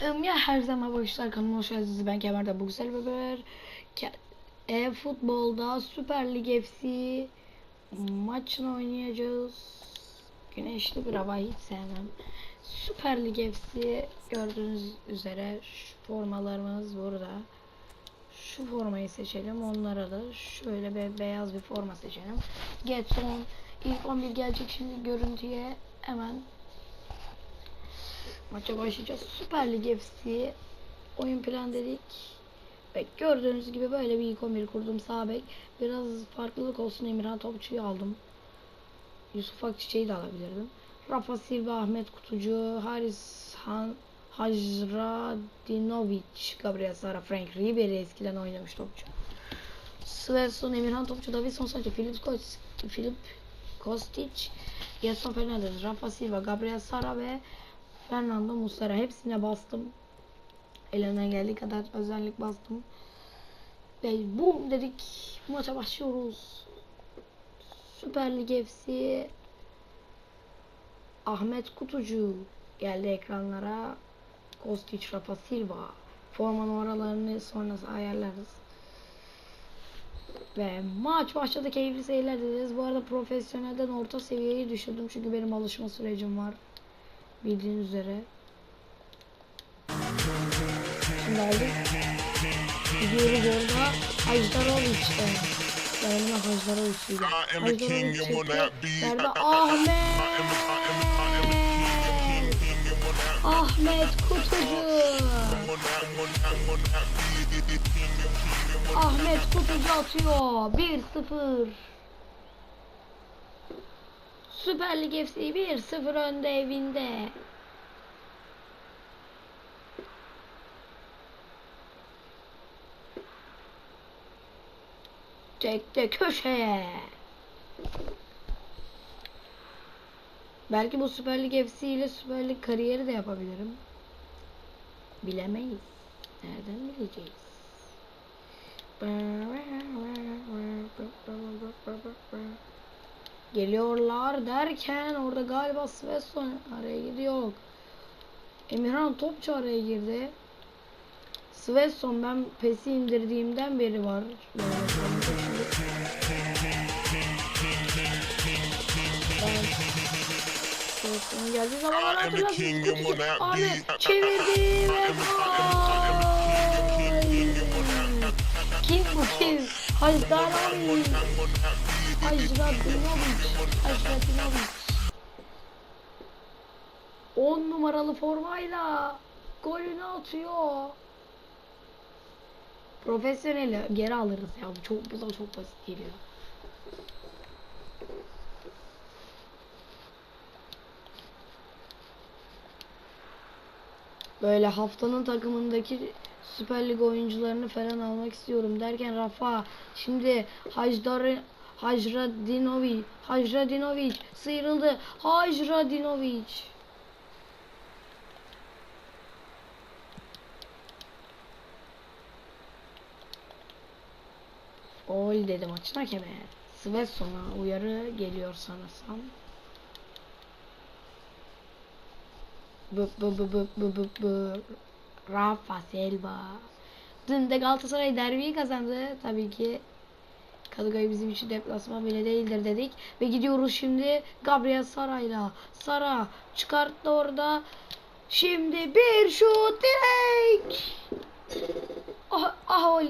Im, ya her zaman arkadaşlar kanalıma hoş geldiniz. Ben Kemal'de bu güzel. Ke- E futbolda Süper Lig FC maçını oynayacağız. Güneşli bir hava hiç sevmem. Süper Lig FC gördüğünüz üzere şu formalarımız burada. Şu formayı seçelim. Onlara da şöyle bir beyaz bir forma seçelim. Getson ilk 11 gelecek şimdi görüntüye hemen maça başlayacağız. Süper Lig FC oyun plan dedik. Ve gördüğünüz gibi böyle bir ilk 11 kurdum sağ bek. Biraz farklılık olsun Emirhan Topçu'yu aldım. Yusuf Akçiçek'i de alabilirdim. Rafa Silva, Ahmet Kutucu, Haris Han, Hajradinovic, Gabriel Sara, Frank Ribery eskiden oynamış topçu. Svensson, Emirhan Topçu, Davinson Sanchez, Filip Kostic, Filip Kostic, Gerson Fernandez, Rafa Silva, Gabriel Sara ve Fernando Muslera hepsine bastım. Elimden geldiği kadar özellik bastım. Ve boom dedik. Maça başlıyoruz. Süper Lig FC Ahmet Kutucu geldi ekranlara. Kostic, Rafa Silva. Forma numaralarını sonrası ayarlarız. Ve maç başladı. Keyifli seyirler dileriz. Bu arada profesyonelden orta seviyeyi düşürdüm. Çünkü benim alışma sürecim var. Bildiğiniz üzere. Şimdi aldık. Gidiyoruz orada. Hajdarovic'te. Yanıma Hajdarovic'iydi. I am the king and will not be. Nerede? I- I- Ahmet! Ahmet Kutucu! Ahmet Kutucu atıyor. 1-0. Süper Lig FC 1-0 önde evinde. Çekti köşeye. Belki bu Süper Lig FC ile Süper Lig kariyeri de yapabilirim. Bilemeyiz. Nereden bileceğiz? Geliyorlar derken orada galiba Svensson araya gidiyor. Emirhan Topçu araya girdi. Svensson ben pesi indirdiğimden beri var. Böyle Svensson geldiği zaman Ahmet be. çevirdi ve gol. Kim bu kim? Hajdanovic. Hajradinovic. Hajradinovic. 10 numaralı formayla golünü atıyor. Profesyoneli geri alırız ya. Bu çok bu da çok basit geliyor. Böyle haftanın takımındaki Süper Lig oyuncularını falan almak istiyorum derken Rafa şimdi Hajdar Hajradinovic Hajradinovic sıyrıldı. Hajradinovic Gol dedi maçın hakemi. Svensson'a uyarı geliyor sanırsam. Bu bu bu bu bu bu bu. Rafa Silva. Dün de Galatasaray derbiyi kazandı. Tabii ki Kadıköy bizim için deplasman bile değildir dedik. Ve gidiyoruz şimdi Gabriel Sara'yla. Sara çıkarttı orada. Şimdi bir şut direkt. Ah, ah,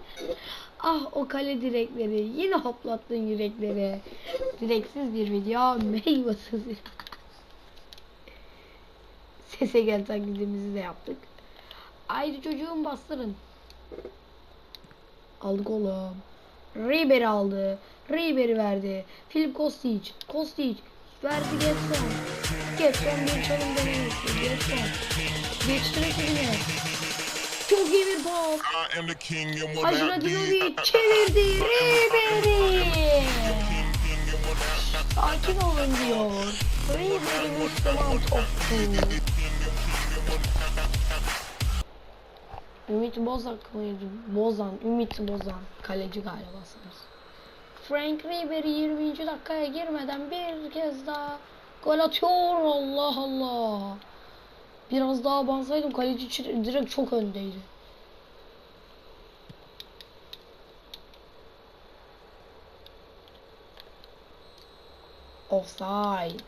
ah o kale direkleri. Yine hoplattın yürekleri. Direksiz bir video. Meyvasız. Sese gel taklidimizi de yaptık. Haydi çocuğum bastırın. Aldık oğlum. Ribery aldı. Ribery verdi. Filip Kostic. Kostic. Verdi Getson. Getson bir çalım denemesi. Getson. Geçti rakibine. Çok iyi bir be. Hajradinovic çevirdi. Ribery. Sakin olun diyor. Ribery Müslüman topçu. Ümit Bozak mıydı? Bozan, Ümit Bozan. Kaleci galiba sanırım. Frank Ribery 20. dakikaya girmeden bir kez daha gol atıyor. Allah Allah. Biraz daha abansaydım kaleci direkt çok öndeydi. Offside.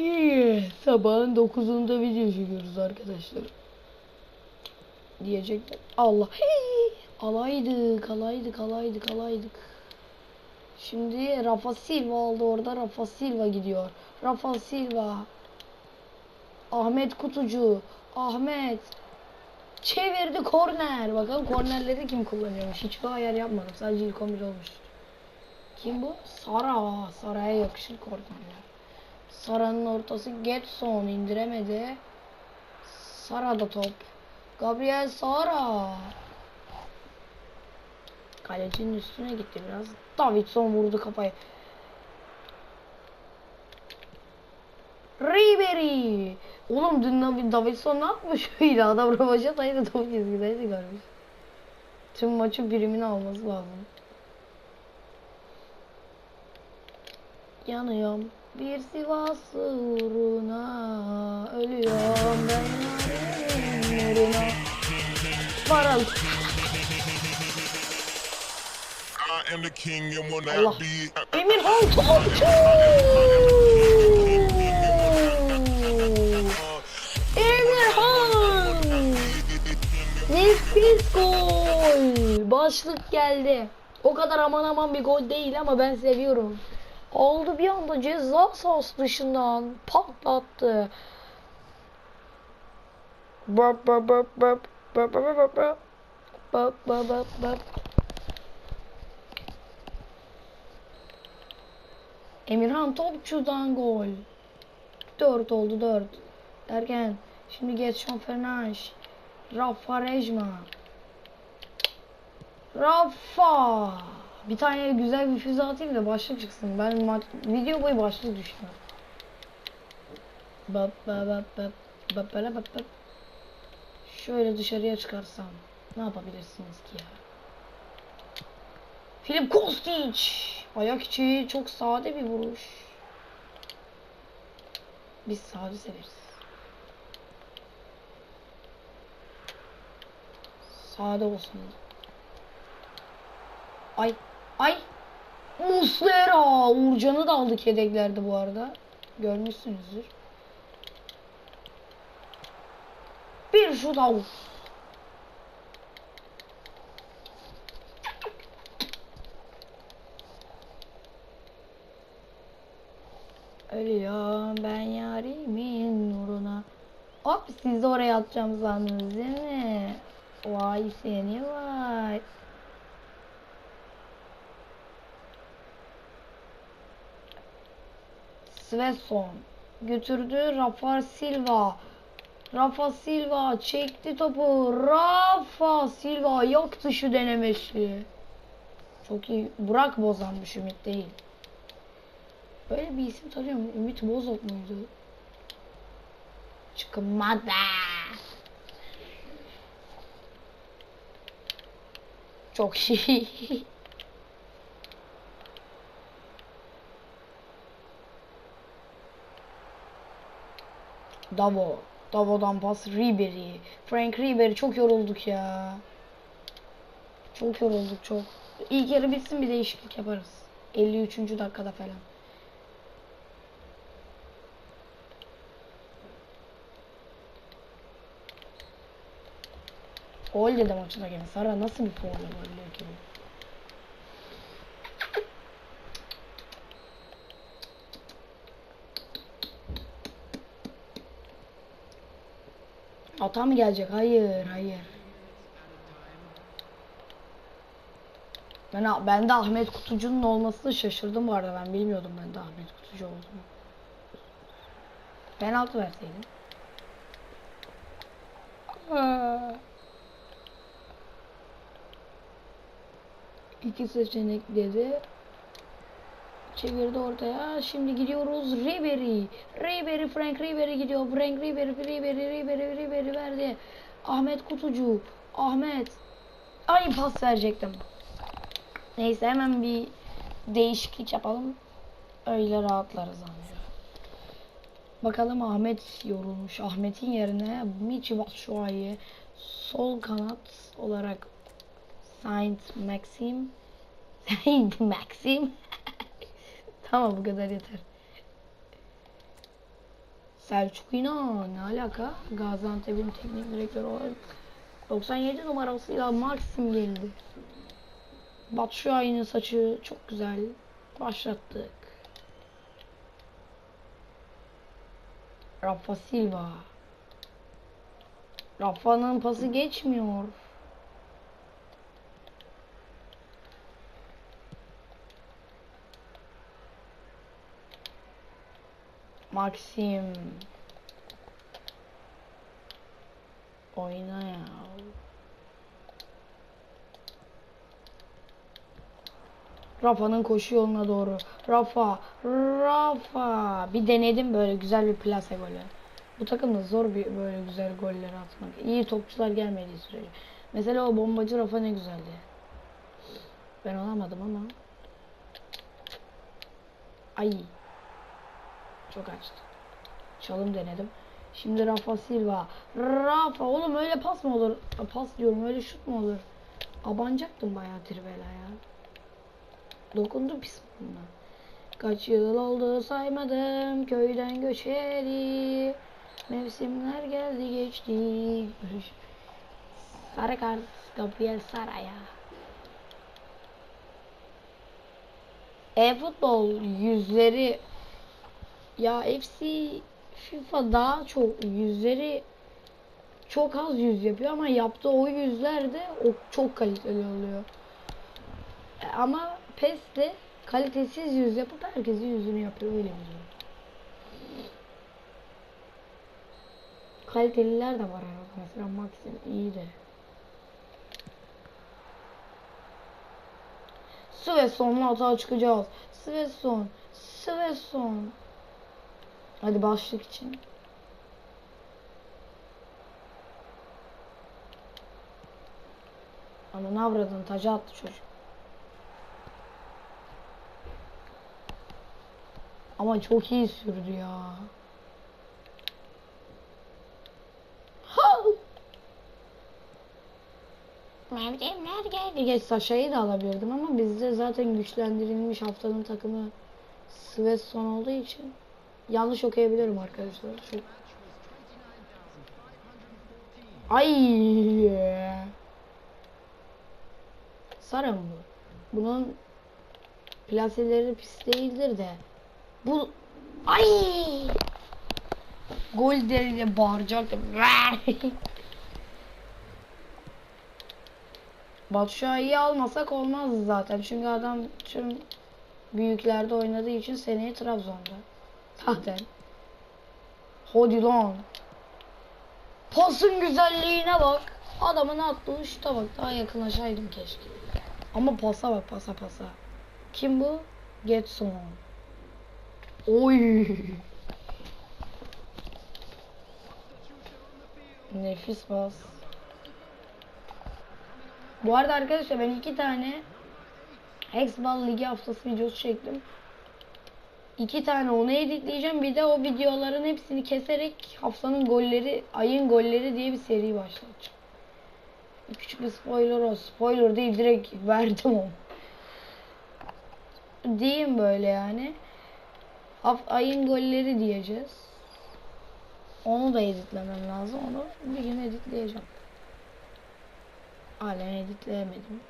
İyi. Sabahın 9'unda video çekiyoruz arkadaşlar. Diyecekler. Allah. Hey! Alaydık, alaydık, alaydık, alaydık. Şimdi Rafa Silva aldı orada. Rafa Silva gidiyor. Rafa Silva. Ahmet Kutucu. Ahmet. Çevirdi korner. Bakalım kornerleri kim kullanıyormuş. Hiçbir ayar yapmadım. Sadece ilk 11 olmuş. Kim bu? Sara. Sara'ya yakışır kornerler. Sara'nın ortası Getson indiremedi. Sara da top. Gabriel Sara. Kalecinin üstüne gitti biraz. Davidson vurdu kafayı. Ribery. Oğlum dün Dav- Davidson ne yapmış öyle? Adam rövaşataydı top çizgideydi görmüş. Tüm maçın birimini alması lazım. Yanıyorum bir Sivas uğruna Ölüyorum ben uğruna Varal I am the king and will Allah. be. Emirhan Topçu Emirhan Nefis gol. Başlık geldi. O kadar aman aman bir gol değil ama ben seviyorum Oldu bir anda ceza sahası dışından patlattı. Böp böp böp böp böp böp böp böp böp Emirhan Topçu'dan gol. 4 oldu 4. Derken şimdi Getson Fernandes. Rafa Rejma. Rafa. Bir tane güzel bir füze atayım da başlık çıksın. Ben video boyu başlık düşünüyorum. Bap bap bap bap bap bap bap bap. Şöyle dışarıya çıkarsam ne yapabilirsiniz ki ya? Filip Kostic. Ayak içi çok sade bir vuruş. Biz sade severiz. Sade olsun. Ay ay. Muslera. Uğurcan'ı da aldık yedeklerde bu arada. Görmüşsünüzdür. Bir şut out. Ölüyorum ben yarimin nuruna. Hop siz oraya atacağım sandınız değil mi? Vay seni vay. Svensson götürdü Rafa Silva. Rafa Silva çekti topu. Rafa Silva yok dışı denemesi. Çok iyi. Burak Bozanmış Ümit değil. Böyle bir isim tanıyorum. Ümit Bozok muydu? Çıkmadı. Çok iyi. Davo. Davo'dan pas Ribery. Frank Ribery çok yorulduk ya. Çok yorulduk çok. İlk yarı bitsin bir değişiklik yaparız. 53. dakikada falan. Gol dedi maçına gene. Sara nasıl bir foul olabiliyor ki? bu? Ata mı gelecek? Hayır, hayır. Ben, ben de Ahmet Kutucu'nun olmasını şaşırdım bu arada. Ben bilmiyordum ben de Ahmet Kutucu olduğunu. Penaltı verseydin. Aa. İki seçenek dedi. Çevirdi ortaya. Şimdi gidiyoruz Ribery. Ribery, Frank Ribery gidiyor. Frank Ribery, Ribery, Ribery, Ribery verdi. Ahmet Kutucu. Ahmet. Ay pas verecektim. Neyse hemen bir değişiklik yapalım. öyle rahatlarız anca. Bakalım Ahmet yorulmuş. Ahmet'in yerine Michi Batshuayi sol kanat olarak Saint Maxim Saint Maxim Tamam bu kadar yeter. Selçuk İnan ne alaka? Gaziantep'in teknik direktörü olarak 97 numarasıyla Maxim geldi. Batshuayi'nin saçı çok güzel. Başlattık. Rafa Silva. Rafa'nın pası geçmiyor. Maxim. Oyna ya. Rafa'nın koşu yoluna doğru. Rafa, Rafa. Bir denedim böyle güzel bir plase golü. Bu takımda zor bir böyle güzel goller atmak. İyi topçular gelmediği sürece. Mesela o bombacı Rafa ne güzeldi. Ben olamadım ama. Ay. Çok açtı. Çalım denedim. Şimdi Rafa Silva. Rafa oğlum öyle pas mı olur? Pas diyorum öyle şut mu olur? Abancaktım bayağı trivela ya. Dokundu pis buna. Kaç yıl oldu saymadım köyden göçeri. Mevsimler geldi geçti. Sarı kart Gabriel Saraya. E-futbol yüzleri ya FC FIFA daha çok yüzleri çok az yüz yapıyor ama yaptığı o yüzler de o çok kaliteli oluyor. E, Ama PES de kalitesiz yüz yapıp herkesin yüzünü yapıyor öyle bir durum. Kaliteliler de var arada. Mesela Maxim iyi de. Svenson'la hata çıkacağız. Svensson. Svensson. Hadi başlık için. Ama ne avradın taca attı çocuk. Ama çok iyi sürdü ya. Mevcimler geldi. Geç Saşa'yı da alabilirdim ama bizde zaten güçlendirilmiş haftanın takımı Svensson olduğu için yanlış okuyabilirim arkadaşlar. Çok... Ay! Sara mı bu? Bunun plaseleri pis değildir de. Bu ay gol deriyle bağıracaktım. Batshuayi'yi almasak olmazdı zaten. Çünkü adam tüm büyüklerde oynadığı için seneye Trabzon'da. Zaten. Hadi lan. Pasın güzelliğine bak. Adamın attığı şuta bak. Daha yakınlaşaydım keşke. Ama pasa bak pasa pasa. Kim bu? Getson. Oy. Nefis pas. Bu arada arkadaşlar ben iki tane Hexball Ligi haftası videosu çektim. İki tane onu editleyeceğim. Bir de o videoların hepsini keserek haftanın golleri, ayın golleri diye bir seri başlatacağım. Küçük bir spoiler o. Spoiler değil direkt verdim onu. Diyeyim böyle yani. Haf ayın golleri diyeceğiz. Onu da editlemem lazım. Onu bir gün editleyeceğim. Halen editleyemedim.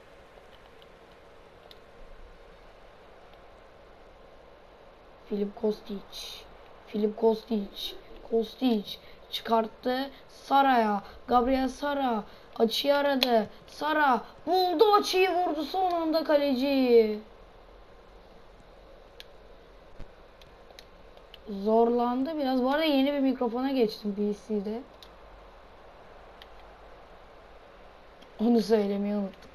Filip Kostic. Filip Kostic. Kostic çıkarttı. Sara'ya. Gabriel Sara. Açıyı aradı. Sara buldu açıyı vurdu son anda kaleci. Zorlandı biraz. Bu arada yeni bir mikrofona geçtim PC'de. Onu söylemeyi unuttum.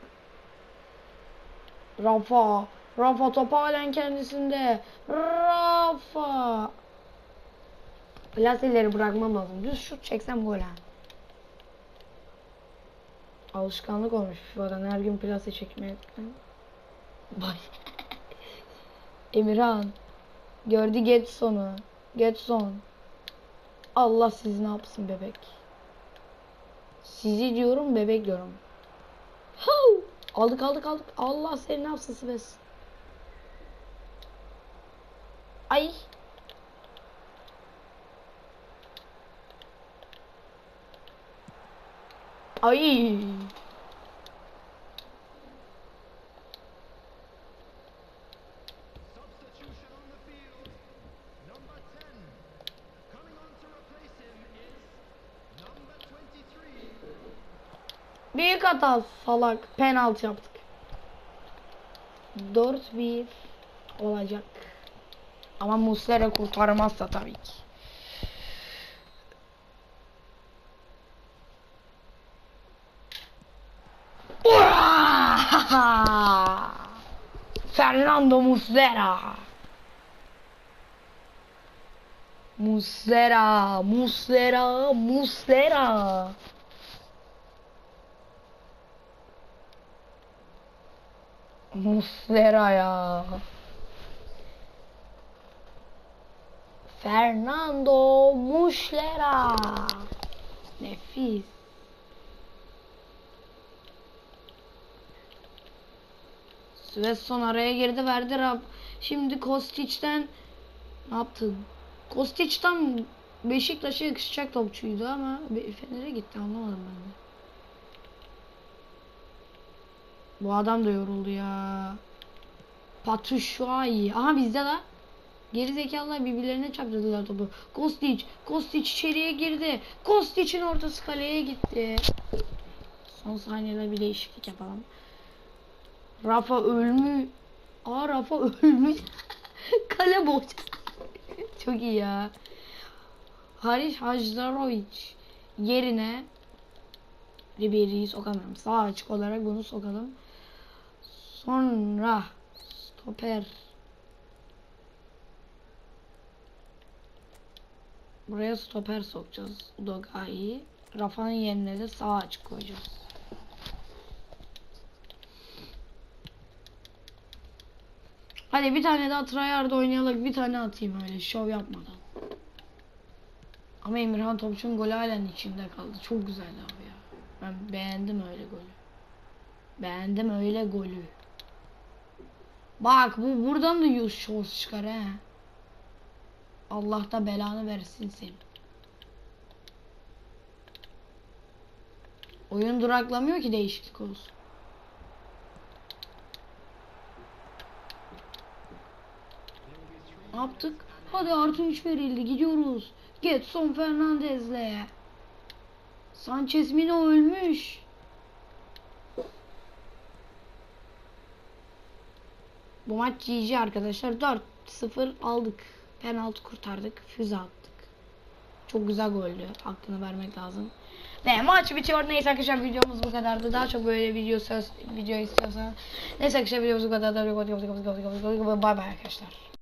Rafa. Rafa top halen kendisinde. Rafa. Plaseleri bırakmam lazım. Düz şut çeksem gol ha. Alışkanlık olmuş FIFA'dan her gün plase çekmeye. Vay. Emirhan. Gördü Getson'u. Getson. Allah sizi ne yapsın bebek. Sizi diyorum bebek diyorum. Huu! Aldık aldık aldık. Allah seni ne yapsın Sves. Number 23. Büyük hata salak. Penaltı yaptık. 4-1 olacak. Ama Muslera kurtarmazsa tabii ki. Fernando Muslera. Muslera, Muslera, Muslera. Muslera ya. Fernando Muslera. Nefis. Svensson araya girdi verdi Rab. Şimdi Kostic'ten ne yaptın? Kostic tam Beşiktaş'a yakışacak topçuydu ama Fener'e gitti anlamadım ben de. Bu adam da yoruldu ya. Patuşuay. Aha bizde la. Geri zekalılar birbirlerine çarptırdılar topu. Kostic. Kostic içeriye girdi. Kostic'in ortası kaleye gitti. Son saniyede bir değişiklik yapalım. Rafa ölmü. Aa Rafa ölmüş. Kale boş. Çok iyi ya. Haris Hajdarovic yerine Ribery'i sokamıyorum. Sağ açık olarak bunu sokalım. Sonra stoper. Buraya stoper sokacağız. Udogai'yi. Rafa'nın yerine de sağ açık koyacağız. Hadi bir tane daha tryhard oynayalım. Bir tane atayım öyle şov yapmadan. Ama Emirhan Topçu'nun golü halen içinde kaldı. Çok güzeldi abi ya. Ben beğendim öyle golü. Beğendim öyle golü. Bak bu buradan da yüz şos çıkar he. Allah da belanı versin seni. Oyun duraklamıyor ki değişiklik olsun. Ne yaptık? Hadi artı 3 verildi. Gidiyoruz. Getson Fernandez'le. Sanchez Mino ölmüş. Bu maç GG arkadaşlar. 4-0 aldık. Penaltı kurtardık. Füze attık. Çok güzel goldü. Hakkını vermek lazım. Ve maç bitiyor. Neyse arkadaşlar videomuz bu kadardı. Daha çok böyle video video istiyorsanız. Neyse arkadaşlar videomuz bu kadar. Bay bay arkadaşlar.